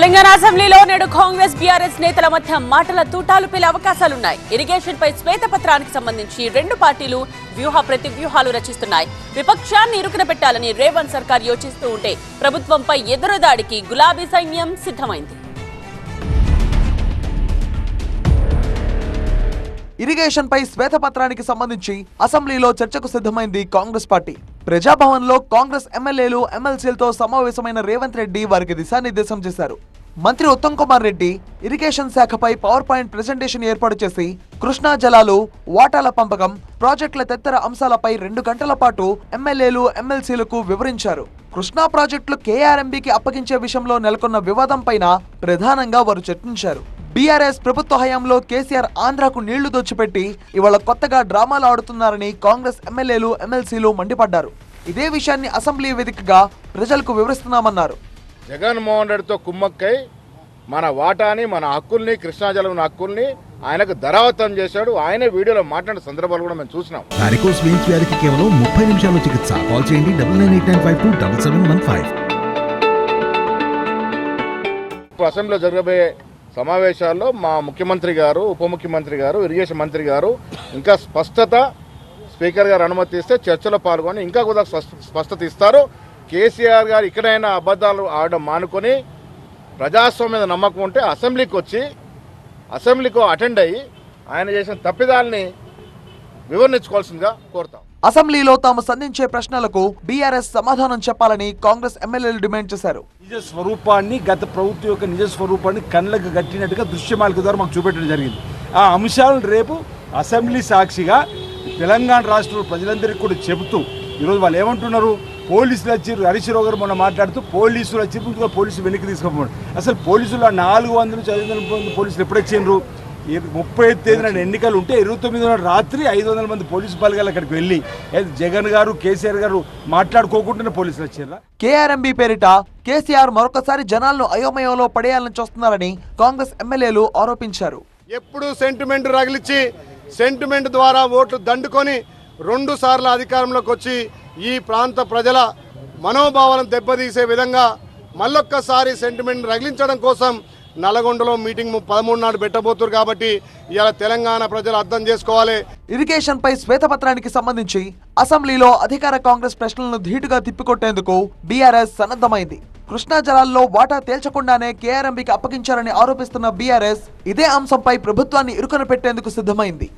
తెలంగాణ అసెంబ్లీలో నేడు కాంగ్రెస్ బీఆర్ఎస్ నేతల మధ్య మాటల తూటాలు పేలే అవకాశాలున్నాయి. ఇరిగేషన్ పై శ్వేతపత్రానికి సంబంధించి రెండు పార్టీలు వ్యూహ ప్రతి వ్యూహాలు రచిస్తున్నాయి. విపక్షాన్ని ఇరుకున పెట్టాలని రేవంత్ సర్కార్ యోచిస్తూ ఉంటే ప్రభుత్వంపై ఎదురుదాడికి గులాబీ సైన్యం సిద్ధమైంది. ఇరిగేషన్ పై శ్వేతపత్రానికి సంబంధించి అసెంబ్లీలో చర్చకు సిద్ధమైంది కాంగ్రెస్ పార్టీ. ప్రజాభవన్లో కాంగ్రెస్ ఎమ్మెల్యేలు ఎమ్మెల్సీలతో సమావేశమైన రేవంత్ రెడ్డి వారికి దిశానిర్దేశం చేశారు. మంత్రి ఉత్తమ్ కుమార్ రెడ్డి ఇరిగేషన్ శాఖపై పవర్ పాయింట్ ప్రెజెంటేషన్ ఏర్పాటు చేసి కృష్ణా జలాలు వాటాల పంపకం ప్రాజెక్టుల తదితర అంశాలపై రెండు గంటల పాటు ఎమ్మెల్యేలు ఎమ్మెల్సీలకు వివరించారు. కృష్ణా ప్రాజెక్టులు కేఆర్ఎంబీకి అప్పగించే విషయంలో నెలకొన్న వివాదం పైన ప్రధానంగా వారు చర్చించారు. బీఆర్ఎస్ ప్రభుత్వ హయాంలో కేసీఆర్ ఆంధ్రాకు నీళ్ళు దోచిపెట్టి ఇవాళ కొత్తగా డ్రామాలు ఆడుతున్నారని కాంగ్రెస్ ఎమ్మెల్యేలు ఎమ్మెల్సీలు మండిపడ్డారు. ఇదే విషయాన్ని అసెంబ్లీ వేదికగా ప్రజలకు వివరిస్తున్నామన్నారు. జగన్మోహన్ రెడ్డితో కుమ్మక్కై మన వాటాని మన హక్కుల్ని కృష్ణాజలం హక్కుల్ని ఆయనకు ధరావతం చేశాడు. ఆయనే వీడియోలో మాట్లాడిన సందర్భాలు కూడా మేము చూసినాం. వారికోస్ వెయిన్స్ వ్యాధికి కేవలం ముప్పై నిమిషాల్లో చికిత్స. కాల్ చేయండి double nine eight nine five two double seven one five. ఇప్పుడు అసెంబ్లీలో జరగబోయే సమావేశాల్లో మా ముఖ్యమంత్రి గారు ఉప ముఖ్యమంత్రి గారు ఇరిగేషన్ మంత్రి గారు ఇంకా స్పష్టత స్పీకర్ గారు అనుమతి ఇస్తే చర్చలో పాల్గొని ఇంకా కూడా స్పష్టత ఇస్తారు. కేసీఆర్ గారు ఇక్కడైనా అబద్ధాలు ఆడడం మానుకొని ప్రజాస్వామ్యం మీద నమ్మకం ఉంటే అసెంబ్లీకి వచ్చి అసెంబ్లీకి అటెండ్ అయ్యి ఆయన చేసిన తప్పిదాలని వివరించుకోవాల్సిందిగా కోరుతాం. అసెంబ్లీలో తాము సంధించే ప్రశ్నలకు బీఆర్ఎస్ సమాధానం చెప్పాలని కాంగ్రెస్ ఎమ్మెల్యేలు డిమాండ్ చేశారు. నిజ స్వరూపాన్ని గత ప్రభుత్వం యొక్క నిజ స్వరూపాన్ని కళ్ళకు గట్టినట్టుగా దృశ్యమాలిక ద్వారా మాకు చూపెట్టడం జరిగింది. ఆ అంశాలను రేపు అసెంబ్లీ సాక్షిగా తెలంగాణ రాష్ట్రంలో ప్రజలందరికీ కూడా చెబుతూ ఈరోజు వాళ్ళు ఏమంటున్నారు? పోలీసులు వచ్చి హరీష్ రావు గారు మొన్న మాట్లాడుతూ పోలీసులు వచ్చి ముందుగా పోలీసులు వెనక్కి తీసుకోపోవడం అసలు పోలీసులు ఆ నాలుగు వందల నుంచి ఐదు వందల మంది పోలీసులు ఎప్పుడు వచ్చిండ్రు? ఈ ముప్పై తేదీన ఎన్నికలు ఉంటే ఇరవై తొమ్మిది రాత్రి ఐదు వందల మంది పోలీసు బలగాలు అక్కడికి వెళ్ళి జగన్ గారు కేసీఆర్ గారు మాట్లాడుకోకుండానే పోలీసులు వచ్చారా? కేఆర్ఎంబీ పేరిట కేసీఆర్ మరొకసారి జనాలను అయోమయంలో పడేయాలని చూస్తున్నారని కాంగ్రెస్ ఎమ్మెల్యేలు ఆరోపించారు. ఎప్పుడు సెంటిమెంట్ రగిలిచ్చి సెంటిమెంట్ ద్వారా ఓట్లు దండుకొని రెండు సార్లు అధికారంలోకి వచ్చి ఈ ప్రాంత ప్రజల మనోభావాలను దెబ్బతీసే విధంగా మళ్ళొక్కసారి సెంటిమెంట్ రగిలించడం కోసం నల్గొండలో మీటింగ్ పదమూడు నాడు పెట్టబోతున్నారు కాబట్టి ఇలా తెలంగాణ ప్రజలు అర్థం చేసుకోవాలి. ఇరిగేషన్ పై శ్వేతపత్రానికి సంబంధించి అసెంబ్లీలో అధికార కాంగ్రెస్ ప్రశ్నలను ధీటుగా తిప్పికొట్టేందుకు బీఆర్ఎస్ సన్నద్ధమైంది. కృష్ణా జలాల్లో వాటా తేల్చకుండానే కేఆర్ఎంబీకి అప్పగించారని ఆరోపిస్తున్న బీఆర్ఎస్ ఇదే అంశంపై ప్రభుత్వాన్ని ఇరుకన పెట్టేందుకు సిద్ధమైంది.